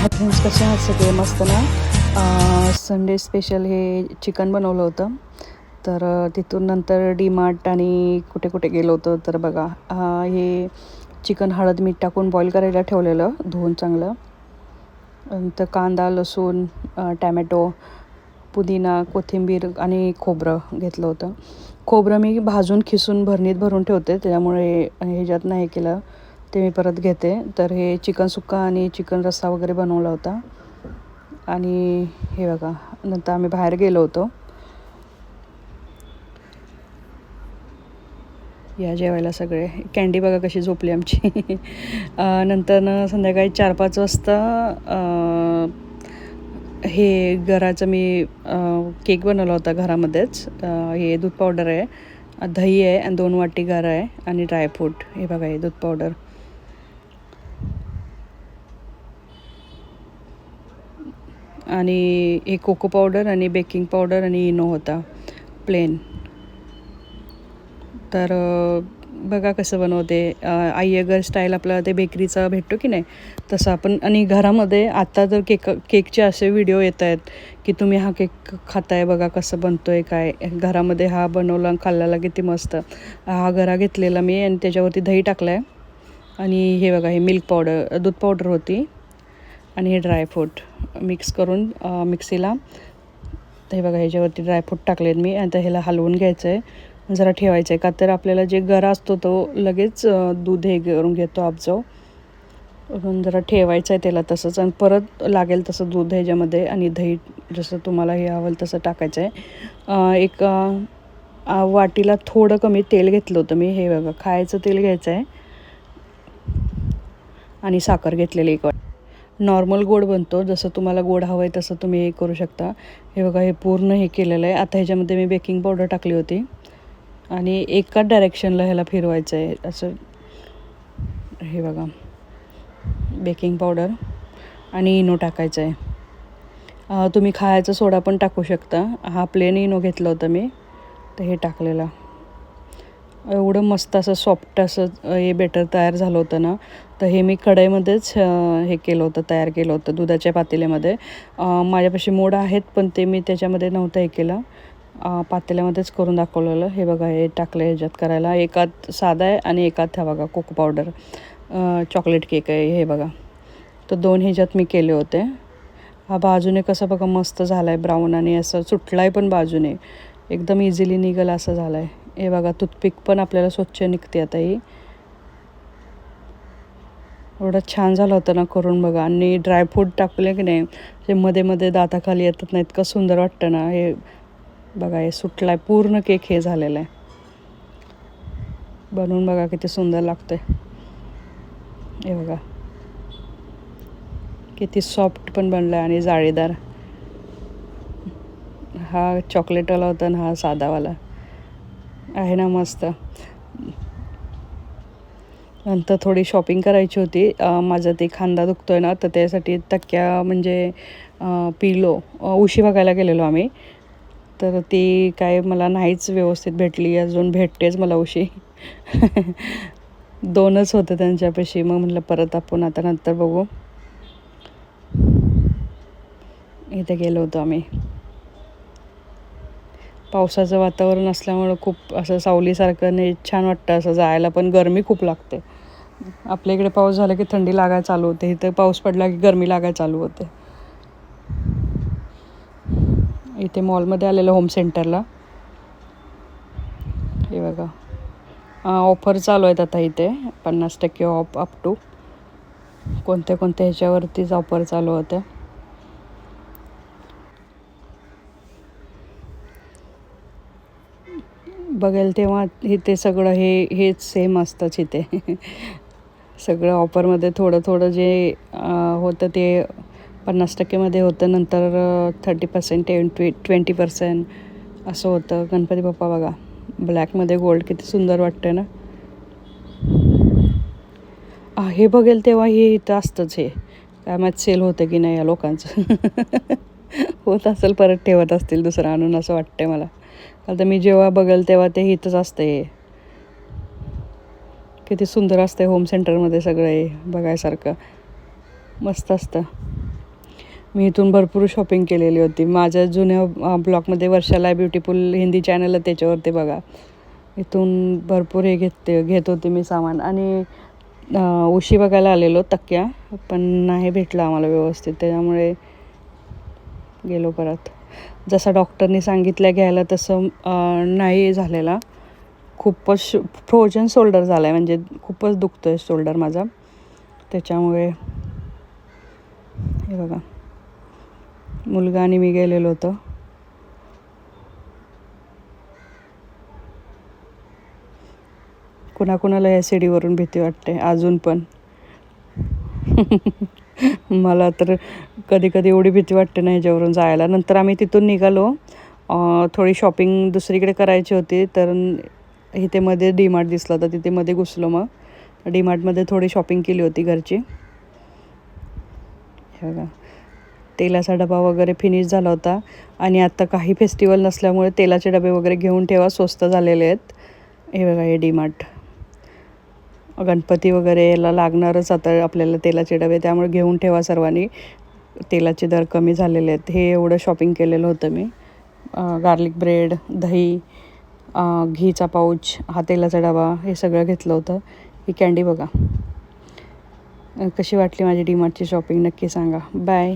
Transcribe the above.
Hi friends कसे आहात? सगळे मस्त ना? संडे स्पेशल हे चिकन बनवलं होतं. तर तिथून नंतर डी मार्ट आणि कुठे कुठे गेलो होतो. तर बघा हे चिकन हळद मीठ टाकून बॉईल करायला ठेवलेलं धुवून चांगलं. नंतर कांदा लसूण टॅमॅटो पुदिना कोथिंबीर आणि खोबरं घेतलं होतं. खोबरं मी भाजून खिसून भरणीत भरून ठेवते. त्याच्यामुळे ह्याच्यात नाही केलं. ते मी परत घेते. तर हे चिकन सुक्का आणि चिकन रस्सा वगैरे बनवला होता. आणि हे बघा नंतर आम्ही बाहेर गेलो होतो. या जेवायला सगळे. कॅन्डी बघा कशी झोपली आमची. नंतर संध्याकाळी चार पाच वाजता हे घराचं मी केक बनवला होता घरामध्येच. हे दूध पावडर आहे दही आहे आणि दोन वाटी गारा आहे आणि ड्रायफ्रूट. हे बघा हे दूध पावडर. आणि हे कोको पावडर आणि बेकिंग पावडर आणि इनो होता. प्लेन तर बघा कसं बनवते. आई अगर स्टाईल आपला ते बेकरीचा भेटतो की नाही तसं आपण आणि घरामध्ये आत्ता तर केक केकचे असे व्हिडिओ येत आहेत की तुम्ही हा केक खाताय बघा कसं बनतो आहे काय. घरामध्ये हा बनवला आणि खाल्ल्याला किती मस्त. हा घरा घेतलेला मी आणि त्याच्यावरती दही टाकलं आहे आणि हे बघा हे मिल्क पावडर दूध पावडर होती. आणि हे ड्रायफ्रूट मिक्स करून मिक्सीला. तर हे बघा ह्याच्यावरती ड्रायफ्रूट टाकलेत मी. आणि तर ह्याला हलवून घ्यायचं आहे जरा ठेवायचं आहे का? तर आपल्याला जे गरा असतो तो लगेच दूध हे करून घेतो आपजव म्हणून जरा ठेवायचं आहे त्याला तसंच. आणि परत लागेल तसं दूध ह्याच्यामध्ये आणि दही जसं तुम्हाला हे हवं तसं टाकायचं आहे एक वाटीला थोडं कमी तेल घेतलं होतं मी. हे बघा खायचं तेल घ्यायचं आहे आणि साखर घेतलेली एक वाटी. नॉर्मल गोड बनतो जसं तुम्हाला गोड हवं आहे तसं तुम्ही हे करू शकता. हे बघा हे पूर्ण हे केलेलं आहे. आता ह्याच्यामध्ये मी बेकिंग पावडर टाकली होती. आणि एकाच डायरेक्शनला ह्याला फिरवायचं आहे असं. हे बघा. Baking powder. आणि इनो टाकायचं आहे तुम्ही खायचा सोडा पण टाकू शकता. हा प्लेन इनो घेतला होता मी. तर हे टाकलेला. एवढं मस्त असं सॉफ्ट असं हे बेटर तयार झालं होतं ना तर हे मी कढईमध्येच हे केलं होतं तयार केलं होतं दुधाच्या पातेल्यामध्ये. माझ्यापाशी मोड आहेत पण ते मी त्याच्यामध्ये नव्हतं हे केलं. पातेल्यामध्येच करून दाखवलेलं. हे बघा हे टाकलं ह्याच्यात करायला. एकात साधा आहे आणि एकात हा बघा कोको पावडर चॉकलेट केक आहे हे बघा. तर दोन ह्याच्यात मी केले होते. हा बाजूने कसं बघा मस्त झाला आहे ब्राऊन आणि असं सुटला आहे पण बाजूने. एकदम इझिली निघाला असं झालं आहे हे बघा टूथपिक पण आपल्याला स्वच्छ निघते आता ही. एवढं छान झालं होतं ना करून बघा. आणि ड्रायफ्रूट टाकले की नाही जे मध्ये मध्ये दाताखाली येतात ना इतकं सुंदर वाटतं ना. हे बघा हे सुटलं आहे पूर्ण केक हे झालेलं आहे. बनवून बघा किती सुंदर लागतं हे बघा. किती सॉफ्ट पण बनलं आहे आणि जाळीदार. हा चॉकलेटवाला होता ना हा साधावाला. आहे ना मस्त. नंतर थोडी शॉपिंग करायची होती. माझं ते खांदा दुखतो आहे ना तर त्यासाठी तक्क्या म्हणजे पिलो उशी बघायला गेलेलो आम्ही. तर ती काय मला नाहीच व्यवस्थित भेटली अजून भेटतेच मला उशी. दोनच होतं त्यांच्यापाशी. मग म्हटलं परत आपण आता नंतर बघू. इथे गेलो होतो आम्ही. पावसाचं वातावरण असल्यामुळं खूप असं सावलीसारखं नाही छान वाटतं असं जायला पण गरमी खूप लागते. आपल्या इकडे पाऊस झाला की थंडी लागायला चालू होते. इथं पाऊस पडला की गरमी लागायला चालू होते. इथे मॉलमध्ये आलेलं होम सेंटरला. हे बघा. ऑफर चालू आहेत आता इथे. पन्नास टक्के ऑफ अप टू कोणत्या कोणत्या ह्याच्यावरतीच ऑफर चालू होत्या. बघेल तेव्हा इथे सगळं हे हेच सेम असतंच इथे. सगळं ऑफरमध्ये थोडं थोडं जे होतं ते पन्नास टक्केमध्ये होतं. नंतर thirty percent twen twenty percent असं होतं. गणपती बाप्पा बघा. ब्लॅकमध्ये गोल्ड किती सुंदर वाटतं ना? आ, हे बघेल तेव्हा हे इथं असतंच हे. काय माहीत सेल होतं की नाही या लोकांचं. होत असेल परत ठेवत असतील दुसरं आणून असं वाटतंय मला. कारण तर मी जेव्हा बघेल तेव्हा ते इथंच असतं हे किती सुंदर असतं होम सेंटरमध्ये सगळं हे बघायसारखं. मस्त असतं. मी इथून भरपूर शॉपिंग केलेली होती. माझ्या जुन्या ब्लॉगमध्ये वर्षाला ब्युटिफुल हिंदी चॅनल आहे त्याच्यावरती बघा. इथून भरपूर हे घेते घेत होते मी सामान. आणि उशी बघायला आलेलो तक्क्या पण नाही भेटलं आम्हाला व्यवस्थित. त्याच्यामुळे गेलो परत. जसं डॉक्टरनी सांगितलं घ्यायला तसं नाही झालेला. खूपच फ्रोजन शोल्डर झाला आहे म्हणजे खूपच दुखतो आहे शोल्डर माझा. त्याच्यामुळे हे बघा. मुलगा आणि मी गेलेलो होतो. कुणाकुणाला या सीडीवरून भीती वाटते? अजून पण. मला तर कधी कधी एवढी भीती वाटते ना ह्याच्यावरून जायला. नंतर आम्ही तिथून निघालो. थोडी शॉपिंग दुसरीकडे करायची होती तर इथे मध्ये डीमार्ट दिसला तर तिथे मध्ये घुसलो मग. डीमार्टमध्ये थोडी शॉपिंग केली होती घरची. हे बघा. तेलाचा डबा वगैरे फिनिश झाला होता. आणि आत्ता काही फेस्टिवल नसल्यामुळे तेलाचे डबे वगैरे घेऊन ठेवा स्वस्त झालेले आहेत. हे बघा हे डीमार्ट. गणपती वगैरे याला लागणारच आता आपल्याला तेलाचे डबे त्यामुळे घेऊन ठेवा सर्वांनी. तेलाचे दर कमी झालेले आहेत. हे एवढं शॉपिंग केलेलं होतं मी. गार्लिक ब्रेड दही घीचा पाऊच हा तेलाचा डबा हे सगळं घेतलं होतं. ही कॅन्डी बघा. कशी वाटली माझी डीमार्टची शॉपिंग नक्की सांगा. बाय